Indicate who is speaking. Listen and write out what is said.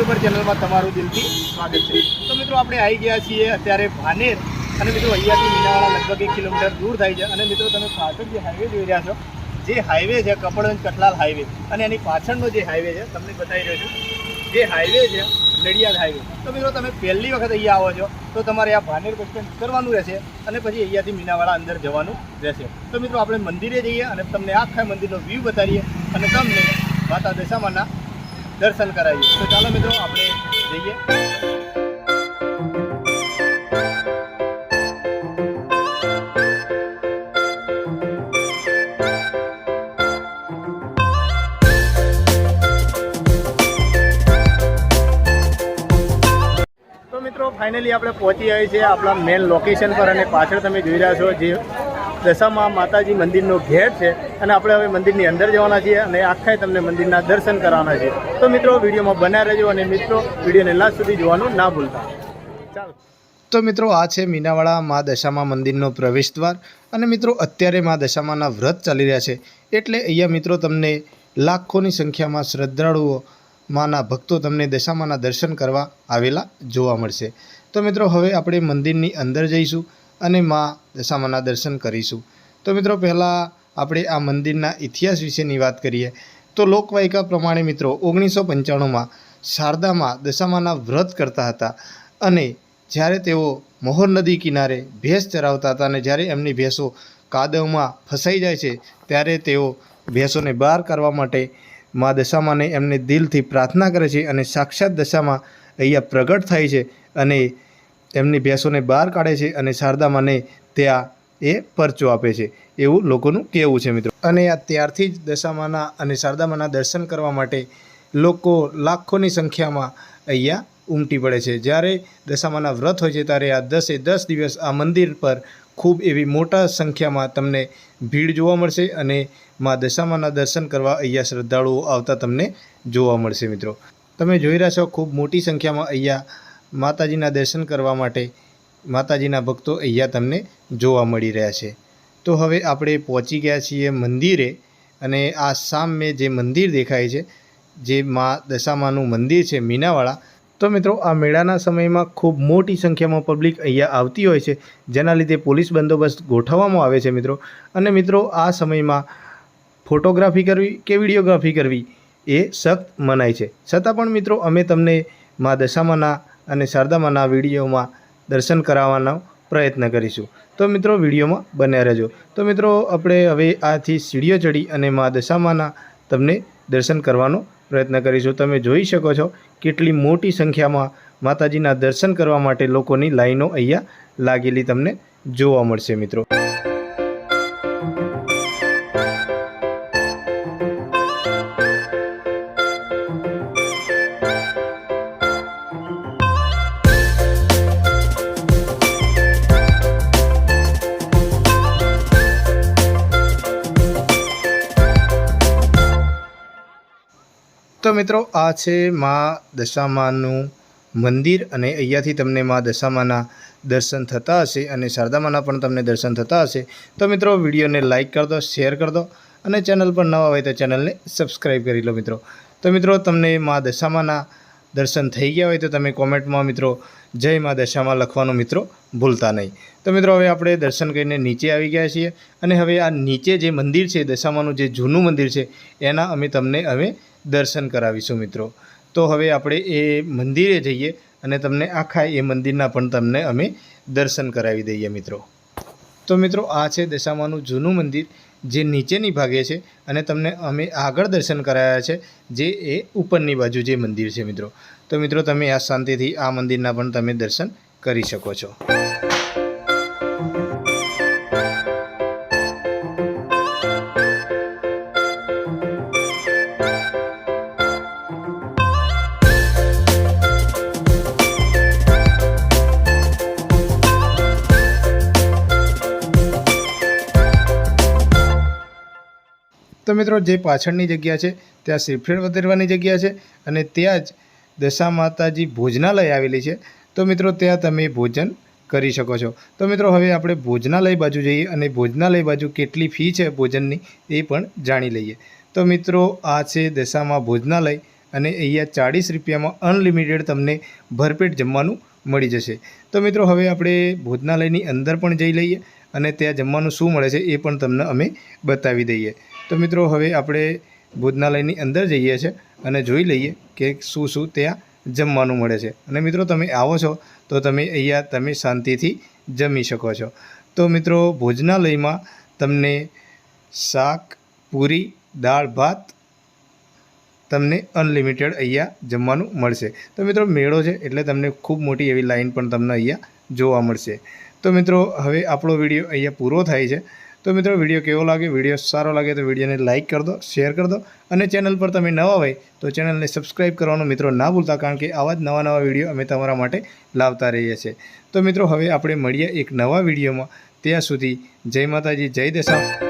Speaker 1: YouTuber ચેનલમાં તમારું દિલથી સ્વાગત છે. તો મિત્રો, આપણે આવી ગયા છીએ અત્યારે ભાનેર. અને મિત્રો, અહીંયાથી મીનાવાળા લગભગ એક કિલોમીટર દૂર થાય છે. અને મિત્રો, તમે પાછળ જે હાઈવે જોઈ રહ્યા છો, જે હાઈવે છે, કપડવંજ કટલાલ હાઈવે અને એની પાછળનો જે હાઈવે છે, તમને બતાવી રહ્યો છું, જે હાઈવે છે, નડિયાદ હાઈવે તો મિત્રો, તમે પહેલી વખત અહીંયા આવો છો, તો તમારે આ ભાનેર સ્ટેન્ડ કરવાનું રહેશે અને પછી અહીંયાથી મીનાવાળા અંદર જવાનું રહેશે. તો મિત્રો, આપણે મંદિરે જઈએ અને તમને આખા મંદિરનો વ્યૂ બતાવીએ અને તમને માતા દશામાના દર્શન કરાવીએ. તો ચાલો મિત્રો, આપણે જઈએ. ફાઇનલી આપણે પહોંચી આવી છીએ આપણા મેન લોકેશન પર અને પાછળ તમે જોઈ રહ્યા છો જે દશામાં માતાજી મંદિરનો ઘેર છે અને આપણે હવે મંદિરની અંદર જવાના છીએ અને આખા તમને મંદિરના દર્શન કરવાના છે તો મિત્રો, વિડીયોમાં બન્યા રહેજો અને મિત્રો, વિડીયોને લાસ્ટ સુધી જોવાનું ના ભૂલતા. ચાલો. તો મિત્રો, આ છે મીનાવાળા મા દશામા મંદિરનો પ્રવેશ દ્વાર અને મિત્રો, અત્યારે મા દશામાના વ્રત ચાલી રહ્યા છે. એટલે અહીંયા મિત્રો, તમને લાખોની સંખ્યામાં શ્રદ્ધાળુઓ, માના ભક્તો તમને દશામાના દર્શન કરવા આવેલા જોવા મળશે. તો મિત્રો, હવે આપણે મંદિરની અંદર જઈશું. અને મા દશામાના દર્શન કરીશું. તો મિત્રો, પહેલાં આપણે આ મંદિરના ઇતિહાસ વિશેની વાત કરીએ. તો લોકવાયકા પ્રમાણે મિત્રો, ઓગણીસો પંચાણુંમાં શારદામાં દશામાના વ્રત કરતા હતા અને જ્યારે તેઓ મોહર નદી કિનારે ભેંસ ચરાવતા હતા અને જ્યારે એમની ભેંસો કાદવમાં ફસાઈ જાય છે, ત્યારે તેઓ ભેંસોને બહાર કરવા માટે મા દશામાને એમને દિલથી પ્રાર્થના કરે છે અને સાક્ષાત દશામાં અહીંયા પ્રગટ થાય છે અને એમની ભેંસોને બહાર કાઢે છે અને શારદામાને ત્યાં એ પરચો આપે છે, એવું લોકોનું કહેવું છે મિત્રો. અને આ ત્યારથી જ દશામાના અને શારદામાના દર્શન કરવા માટે લોકો લાખોની સંખ્યામાં અહીંયા ઉમટી પડે છે. જ્યારે દશામાના વ્રત હોય છે, ત્યારે આ દસે દસ દિવસ આ મંદિર પર ખૂબ એવી મોટા સંખ્યામાં તમને ભીડ જોવા મળશે અને મા દશામાના દર્શન કરવા અહીંયા શ્રદ્ધાળુઓ આવતા તમને જોવા મળશે મિત્રો. તમે જોઈ રહ્યા છો, ખૂબ મોટી સંખ્યામાં અહીંયા માતાજીના દર્શન કરવા માટે માતાજીના ભક્તો અહીંયા તમને જોવા મળી રહ્યા છે. તો હવે આપણે પહોંચી ગયા છીએ મંદિરે અને આ સામે જે મંદિર દેખાય છે, જે મા દશામાનું મંદિર છે મીનાવાળા, તો મિત્રો આ મેળાના સમયમાં ખૂબ મોટી સંખ્યામાં પબ્લિક અહીંયા આવતી હોય છે, જેના લીધે પોલીસ બંદોબસ્ત ગોઠવવામાં આવે છે મિત્રો. અને મિત્રો આ સમયમાં ફોટોગ્રાફી કરવી કે વિડીયોગ્રાફી કરવી એ સખ્ત મનાય છે. છતાં પણ મિત્રો અમે તમને મા દશામાના અને શારદામાના વિડીયોમાં દર્શન કરાવવાનો પ્રયત્ન કરીશું. તો મિત્રો, વિડીયોમાં બન્યા રહેજો. તો મિત્રો, આપણે હવે આથી સીડીઓ ચડી અને મા દશામાના તમને દર્શન કરવાનો પ્રયત્ન કરીશું. તમે જોઈ શકો છો કેટલી મોટી સંખ્યામાં માતાજીના દર્શન કરવા માટે લોકોની લાઈનો અહીંયા લાગેલી તમને જોવા મળશે મિત્રો. તો મિત્રો, આ છે મા દશામાનું મંદિર અને અહીંયાથી તમને મા દશામાના દર્શન થતા હશે અને શારદામાના પણ તમને દર્શન થતા હશે. તો મિત્રો, વિડીયોને લાઇક કરી દો, શેર કરી દો અને ચેનલ પર નવા હોય તો ચેનલને સબસ્ક્રાઈબ કરી લો મિત્રો. તો મિત્રો, તમને મા દશામાના દર્શન થઈ ગયા હોય તો તમે કોમેન્ટમાં મિત્રો જય મા દશામાં લખવાનું મિત્રો ભૂલતા નહીં. તો મિત્રો હવે આપણે દર્શન કરીને નીચે આવી ગયા છીએ અને હવે આ નીચે જે મંદિર છે, દશામાનું જે જૂનું મંદિર છે, એના અમે તમને હવે દર્શન કરાવીશું મિત્રો. તો હવે આપણે એ મંદિરે જઈએ અને તમને આખા એ મંદિરના પણ તમને અમે દર્શન કરાવી દઈએ મિત્રો. તો મિત્રો આ છે દશામાનું જૂનું મંદિર. જે નીચેની ભાગે છે અને તમને અમે આગળ દર્શન કરાયા છે, જે એ ઉપરની બાજુ જે મંદિર છે મિત્રો. તો મિત્રો તમે આ શાંતિથી આ મંદિરના પણ તમે દર્શન કરી શકો છો. તો મિત્રો જે પાછળની જગ્યા છે, ત્યાં શ્રીફળ વધારવાની જગ્યા છે અને ત્યાં જ દશા માતાજી ભોજનાલય આવેલી છે. તો મિત્રો ત્યાં તમે ભોજન કરી શકો છો. તો મિત્રો હવે આપણે ભોજનાલય બાજુ જઈએ અને ભોજનાલય બાજુ કેટલી ફી છે ભોજનની એ પણ જાણી લઈએ. તો મિત્રો આ છે દશામાં ભોજનાલય
Speaker 2: અને અહીંયા ચાળીસ રૂપિયામાં અનલિમિટેડ તમને ભરપેટ જમવાનું મળી જશે. તો મિત્રો હવે આપણે ભોજનાલયની અંદર પણ જઈ લઈએ અને ત્યાં જમવાનું શું મળે છે એ પણ તમને અમે બતાવી દઈએ. તો મિત્રો, હવે આપણે ભોજનાલયની અંદર જઈએ છીએ અને જોઈ લઈએ કે શું શું ત્યાં જમવાનું મળે છે. અને મિત્રો, તમે આવો છો તો તમે અહીંયા તમે શાંતિથી જમી શકો છો. તો મિત્રો, ભોજનાલયમાં તમને શાક, પૂરી, દાળ, ભાત તમને અનલિમિટેડ અહીંયા જમવાનું મળશે. તો મિત્રો, મેળો છે એટલે તમને ખૂબ મોટી એવી લાઈન પણ તમને અહીંયા જોવા મળશે. તો મિત્રો, હવે આપણો વીડિયો અહીંયા પૂરો થાય છે. તો મિત્રો, વીડિયો કેવો લાગે? વીડિયો સારો લાગે તો વિડીયોને લાઇક કરી દો શેર કરી દો. અને ચેનલ પર તમે નવા હોય તો ચેનલને સબસ્ક્રાઈબ કરવાનો મિત્રો ના ભૂલતા, કારણ કે આવા જ નવા નવા વીડિયો અમે તમારા માટે લાવતા રહીએ છીએ. તો મિત્રો, હવે આપણે મળીએ એક નવા વિડીયોમાં. ત્યાં સુધી જય માતાજી, જય દશા